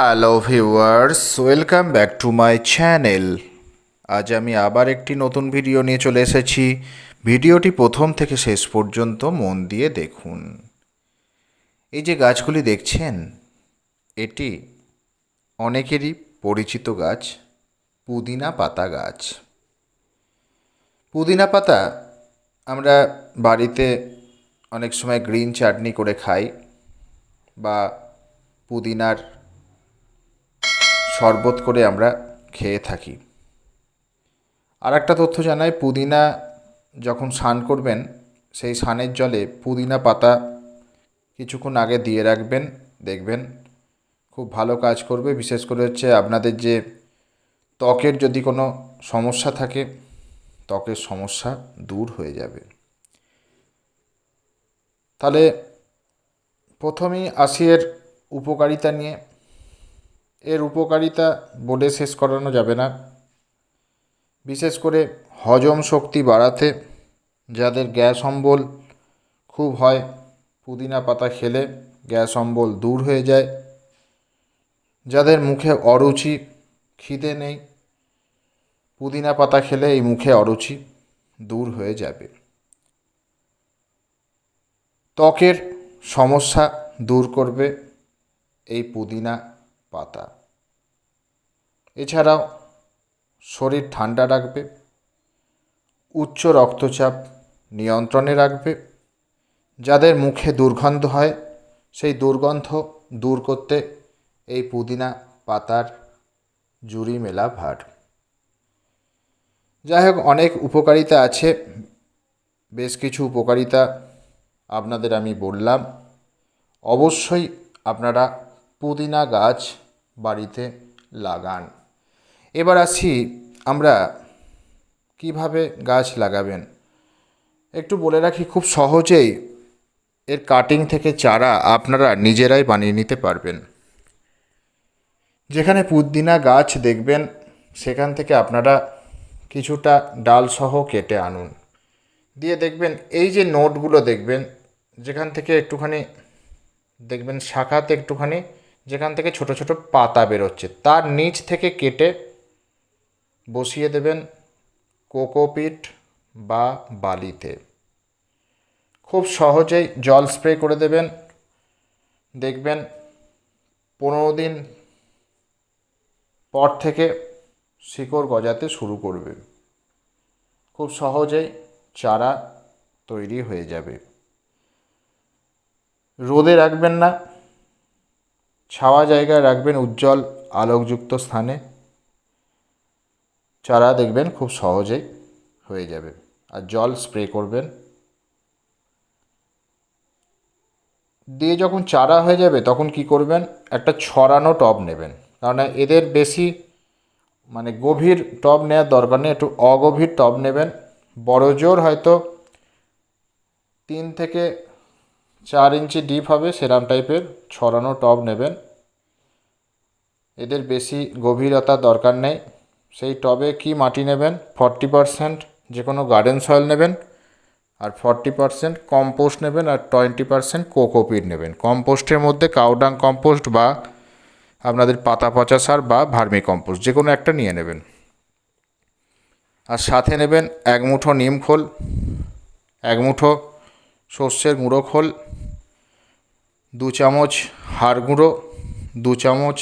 Hello viewers welcome back to my channel আজ আমি আবার একটি নতুন ভিডিও নিয়ে চলে এসেছি। ভিডিওটি প্রথম থেকে শেষ পর্যন্ত মন দিয়ে দেখুন। এই যে গাছগুলি দেখছেন, এটি অনেকেরই পরিচিত গাছ, পুদিনা পাতা গাছ। পুদিনা পাতা আমরা বাড়িতে অনেক সময় গ্রিন চাটনি করে খাই বা পুদিনার শরবত করে আমরা খেয়ে থাকি। আর একটা তথ্য জানাই পুদিনা যখন স্নান করবেন, সেই স্নানের জলে পুদিনা পাতা কিছুক্ষণ আগে দিয়ে রাখবেন, দেখবেন খুব ভালো কাজ করবে। বিশেষ করে হচ্ছে আপনাদের যে ত্বকের যদি কোনো সমস্যা থাকে, ত্বকের সমস্যা দূর হয়ে যাবে। তাহলে প্রথমেই আসি এর উপকারিতা নিয়ে এর উপকারিতা বলে শেষ করানো যাবে না। বিশেষ করে হজম শক্তি বাড়াতে যাদের গ্যাস অম্বল খুব হয়, পুদিনা পাতা খেলে গ্যাস অম্বল দূর হয়ে যায়। যাদের মুখে অরুচি, খিদে নেই, পুদিনা পাতা খেলে এই মুখে অরুচি দূর হয়ে যাবে। ত্বকের সমস্যা দূর করবে এই পুদিনা পাতা। এছাড়াও শরীর ঠান্ডা রাখবে, উচ্চ রক্তচাপ নিয়ন্ত্রণে রাখবে। যাদের মুখে দুর্গন্ধ হয়, সেই দুর্গন্ধ দূর করতে এই পুদিনা পাতার জুড়ি মেলা ভার। যাই হোক, অনেক উপকারিতা আছে। বেশ কিছু উপকারিতা আপনাদের আমি বললাম। অবশ্যই আপনারা পুদিনা গাছ বাড়িতে লাগান। এবার আসি আমরা কীভাবে গাছ লাগাবেন। একটু বলে রাখি, খুব সহজেই এর কাটিং থেকে চারা আপনারা নিজেরাই বানিয়ে নিতে পারবেন। যেখানে পুদিনা গাছ দেখবেন, সেখান থেকে আপনারা কিছুটা ডালসহ কেটে আনুন। দিয়ে দেখবেন, এই যে নোটগুলো দেখবেন, যেখান থেকে একটুখানি দেখবেন, শাখাতে একটুখানি যেখান থেকে ছোট ছোট পাতা বেরোচ্ছে। তার নিচ থেকে কেটে বসিয়ে দেবেন কোকোপিট বা বালিতে। খুব সহজেই জল স্প্রে করে দেবেন। দেখবেন পনেরো দিন পর থেকে শিকড় গজাতে শুরু করবে। খুব সহজেই চারা তৈরি হয়ে যাবে। রোদে রাখবেন না। ছাওয়া জায়গায় রাখবেন উজ্জ্বল আলোকযুক্ত স্থানে। চারা দেখবেন খুব সহজেই হয়ে যাবে। আর জল স্প্রে করবেন। দিয়ে যখন চারা হয়ে যাবে, তখন কি করবেন? একটা ছড়ানো টব নেবেন। কারণ এদের বেশি মানে গভীর টব নেওয়ার দরকার নেই, একটু অগভীর টব নেবেন। বড় জোর হয়তো তিন থেকে চার ইঞ্চি ডিপ হবে, সেরাম টাইপের ছড়ানো টব নেবেন। এদের বেশি গভীরতা দরকার নেই। সেই টবে কি মাটি নেবেন? ফর্টি পারসেন্ট যে কোনো গার্ডেন সয়েল নেবেন আর ফর্টি পারসেন্ট কম্পোস্ট নেবেন আর টোয়েন্টি পারসেন্ট কোকোপিট নেবেন। কম্পোস্টের মধ্যে কাউডাং কম্পোস্ট বা আপনাদের পাতা পচা সার বা ভার্মি কম্পোস্ট যে কোনো একটা নিয়ে নেবেন। আর সাথে নেবেন এক মুঠো নিম খোল, এক মুঠো সর্ষের গুঁড়ো খোল দু চামচ হাড় গুঁড়ো, দু চামচ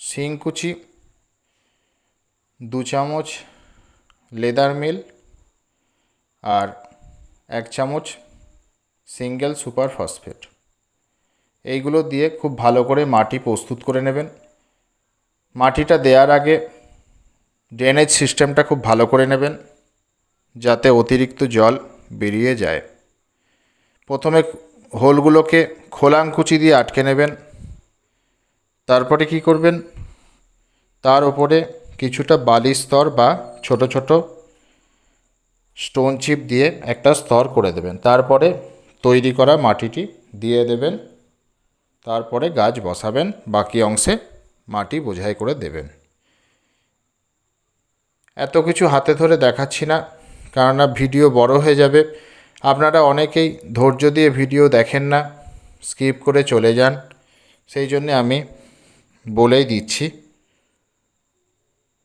শিংকুচি দু চামচ লেদার মিল আর এক চামচ সিঙ্গেল সুপার ফসফেট। এইগুলো দিয়ে খুব ভালো করে মাটি প্রস্তুত করে নেবেন। মাটিটা দেওয়ার আগে ড্রেনেজ সিস্টেমটা খুব ভালো করে নেবেন যাতে অতিরিক্ত জল বেরিয়ে যায়। প্রথমে হোলগুলোকে খোলাংকুচি দিয়ে আটকে নেবেন। তারপরে কি করবেন? তার উপরে কিছুটা বালি স্তর বা ছোট ছোট স্টোন চিপ দিয়ে একটা স্তর করে দেবেন। তারপরে তৈরি করা মাটিটি দিয়ে দেবেন। তারপরে গাছ বসাবেন, বাকি অংশে মাটি বোঝাই করে দেবেন। এত কিছু হাতে ধরে দেখাচ্ছি না, কেননা ভিডিও বড় হয়ে যাবে। আপনারা অনেকেই ধৈর্য দিয়ে ভিডিও দেখেন না, স্কিপ করে চলে যান। সেই জন্যে আমি বলেই দিচ্ছি,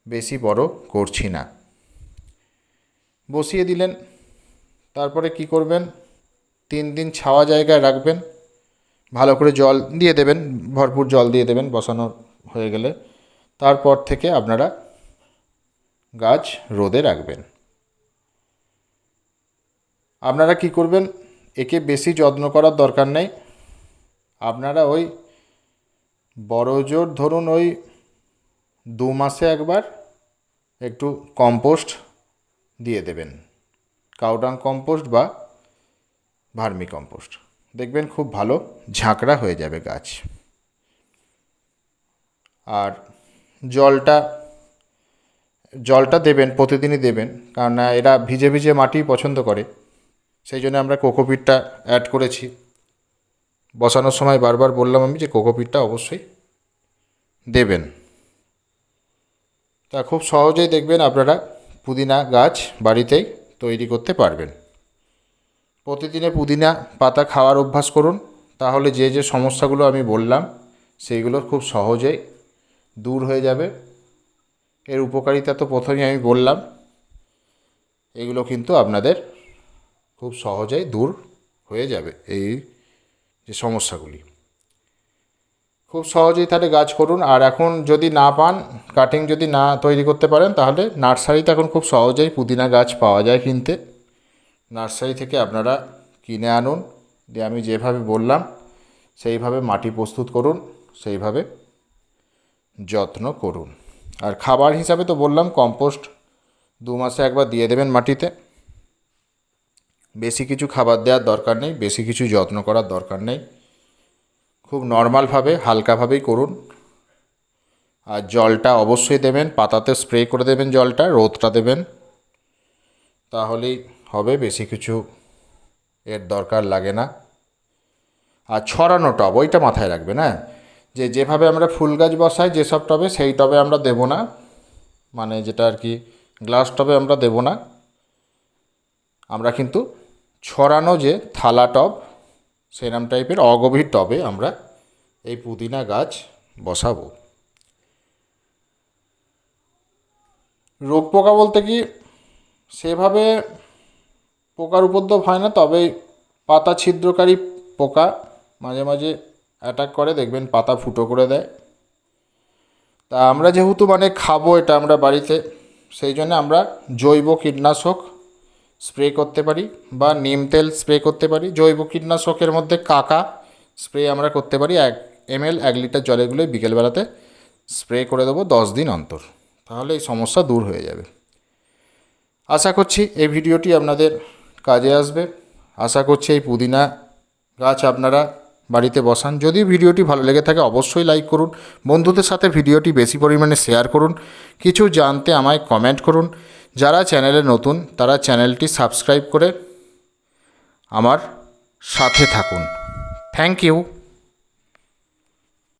বেশি বড় করছি না। বসিয়ে দিলেন, তারপরে কি করবেন? তিন দিন ছাওয়া জায়গায় রাখবেন, ভালো করে জল দিয়ে দেবেন, ভরপুর জল দিয়ে দেবেন বসানো হয়ে গেলে। তারপর থেকে আপনারা গাছ রোদে রাখবেন। আপনারা কি করবেন? একে বেশি যত্ন করার দরকার নেই। আপনারা ওই বড় জোর ধরুন ওই দু মাসে একবার একটু কম্পোস্ট দিয়ে দেবেন। কাউডাং কম্পোস্ট বা ভার্মি কম্পোস্ট। দেখবেন খুব ভালো ঝাঁকড়া হয়ে যাবে গাছ। আর জলটা জলটা দেবেন, প্রতিদিনই দেবেন। কারণ এরা ভিজে ভিজে মাটি পছন্দ করে। সেই জন্য আমরা কোকোপিটটা অ্যাড করেছি। বসানোর সময় বারবার বললাম আমি যে কোকোপিটটা অবশ্যই দেবেন। তা খুব সহজেই দেখবেন আপনারা পুদিনা গাছ বাড়িতেই তৈরি করতে পারবেন। প্রতিদিনে পুদিনা পাতা খাওয়ার অভ্যাস করুন, তাহলে যে যে সমস্যাগুলো আমি বললাম সেইগুলো খুব সহজেই দূর হয়ে যাবে। এর উপকারিতা তো প্রথমেই আমি বললাম, এগুলো কিন্তু আপনাদের খুব সহজেই দূর হয়ে যাবে এই যে সমস্যাগুলি। খুব সহজেই তাহলে গাছ করুন। আর এখন যদি না পান কাটিং যদি না তৈরি করতে পারেন, তাহলে নার্সারিতে এখন খুব সহজেই পুদিনা গাছ পাওয়া যায় কিনতে। নার্সারি থেকে আপনারা কিনে আনুন। দিয়ে আমি যেভাবে বললাম, সেইভাবে মাটি প্রস্তুত করুন, সেইভাবে যত্ন করুন। আর খাবার হিসাবে তো বললাম কম্পোস্ট দু মাসে একবার দিয়ে দেবেন মাটিতে। বেশি কিছু খাবার দেওয়ার দরকার নেই, বেশি কিছু যত্ন করার দরকার নেই। খুব নর্মালভাবে হালকাভাবেই করুন। আর জলটা অবশ্যই দেবেন, পাতাতে স্প্রে করে দেবেন জলটা, রোদটা দেবেন। তাহলেই হবে, বেশি কিছু এর দরকার লাগে না। আর ছড়ানো টব, ওইটা মাথায় রাখবেন হ্যাঁ? যে যেভাবে আমরা ফুল গাছ বসাই, যেসব টবে, সেই টবে আমরা দেব না। মানে যেটা আর কি গ্লাস টবে আমরা দেব না। আমরা কিন্তু ছড়ানো যে থালা টব সেরাম টাইপের অগভীর টবে আমরা এই পুদিনা গাছ বসাবো। রোগ পোকা বলতে কি সেভাবে পোকার উপদ্রব হয় না তবে পাতা ছিদ্রকারী পোকা মাঝে মাঝে অ্যাটাক করে, দেখবেন পাতা ফুটো করে দেয়। তা আমরা যেহেতু মানে খাব এটা আমরা বাড়িতে, সেই জন্য আমরা জৈব কীটনাশক স্প্রে করতে পারি বা নিম তেল স্প্রে করতে পারি। জৈব কীটনাশকের মধ্যে কাকা স্প্রে আমরা করতে পারি। এক এমএল, এক লিটার জলেগুলোই বিকেলবেলাতে স্প্রে করে দেবো দশ দিন অন্তর। তাহলে এই সমস্যা দূর হয়ে যাবে। আশা করছি এই ভিডিওটি আপনাদের কাজে আসবে। আশা করছি এই পুদিনা গাছ আপনারা বাড়িতে বসান। যদি ভিডিওটি ভালো লেগে থাকে অবশ্যই লাইক করুন। বন্ধুদের সাথে ভিডিওটি বেশি পরিমাণে শেয়ার করুন। কিছু জানতে আমায় কমেন্ট করুন। যারা চ্যানেলে নতুন তারা চ্যানেলটি সাবস্ক্রাইব করে আমার সাথে থাকুন। Thank you.